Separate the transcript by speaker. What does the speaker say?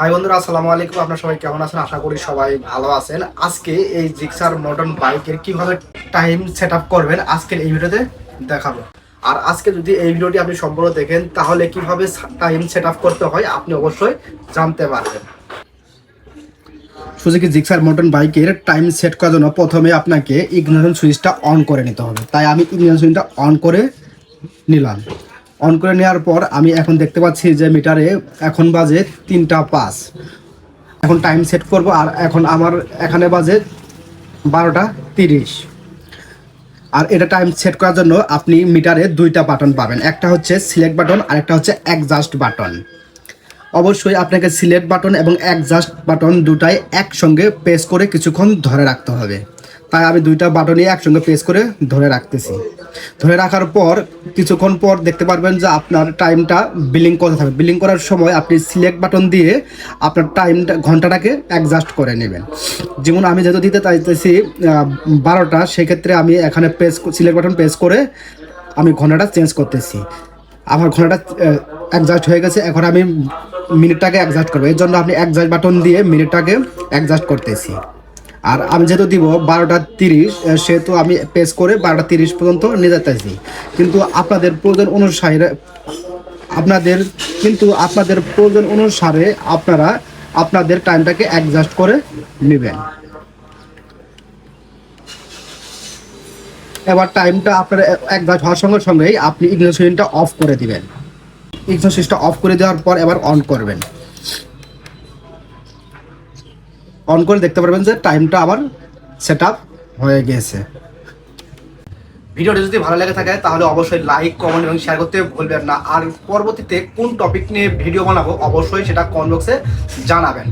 Speaker 1: High বন্ধুরা, আসসালামু আলাইকুম। আপনার সবাই কেমন আছেন? আশা করি সবাই ভালো আছেন। আজকে এই জিক্সার মডার্ন বাইকের কীভাবে টাইম সেট করবেন, আজকের এই ভিডিওতে দেখাবো। আর আজকে যদি এই ভিডিওটি আপনি সম্পূর্ণ দেখেন, তাহলে কীভাবে টাইম সেট করতে হয়, আপনি অবশ্যই জানতে পারবেন। সুজুকি জিক্সার মডার্ন বাইকের টাইম সেট করার জন্য প্রথমে আপনাকে ইগনোশন সুইচটা অন করে নিতে হবে। তাই আমি ইগনোশন সুইচটা অন করে নিলাম। অন করে নেওয়ার পর আমি এখন দেখতে পাচ্ছি যে মিটারে এখন বাজে তিনটা পাঁচ। এখন টাইম সেট করব আর এখন আমার এখানে বাজে বারোটা তিরিশ। আর এটা টাইম সেট করার জন্য আপনি মিটারে দুইটা বাটন পাবেন। একটা হচ্ছে সিলেক্ট বাটন আর একটা হচ্ছে অ্যাডজাস্ট বাটন অবশ্যই আপনাকে সিলেক্ট বাটন এবং অ্যাডজাস্ট বাটন দুটাই একসঙ্গে প্রেস করে কিছুক্ষণ ধরে রাখতে হবে। তাই আমি দুইটা বাটনই একসঙ্গে প্রেস করে ধরে রাখতেছি। ধরে রাখার পর, কিছুক্ষণ পর দেখতে পারবেন যে আপনার টাইমটা বিলিং করতে থাকবে। বিলিং করার সময় আপনি সিলেক্ট বাটন দিয়ে আপনার টাইমটা ঘন্টাটাকে অ্যাডজাস্ট করে নেবেন। যেমন আমি যেহেতু দিতে চাইতেছি বারোটা, সেক্ষেত্রে আমি এখানে প্রেস সিলেক্ট বাটন প্রেস করে আমি ঘন্টাটা চেঞ্জ করতেছি। আমার ঘন্টাটা অ্যাডজাস্ট হয়ে গেছে। এখন আমি মিনিটটাকে অ্যাডজাস্ট করব। এর জন্য আপনি অ্যাডজাস্ট বাটন দিয়ে মিনিটটাকে অ্যাডজাস্ট করতেছি। আর আমি যেহেতু দিব বারোটা তিরিশ সেহেতু আমি পেস করে বারোটা তিরিশ পর্যন্ত নিয়ে যেতেছি কিন্তু আপনাদের প্রয়োজন অনুসারে, আপনাদের, কিন্তু আপনাদের প্রয়োজন অনুসারে আপনারা আপনাদের টাইমটাকে অ্যাডজাস্ট করে নেবেন। এবার টাইমটা আপনার অ্যাডজাস্ট হওয়ার সঙ্গে সঙ্গেই আপনি ইগনিশনটা অফ করে দিবেন। ইগনিশন সুইচটা অফ করে দেওয়ার পর এবার অন করবেন। অন করে দেখতে পারবেন যে টাইমটা আবার সেট হয়ে গেছে। ভিডিওটা যদি ভালো লেগে থাকে, তাহলে অবশ্যই লাইক কমেন্ট এবং শেয়ার করতে ভুলবেন না। আর পরবর্তীতে কোন টপিক নিয়ে ভিডিও বানাবো, অবশ্যই সেটা কমেন্ট বক্সে জানাবেন।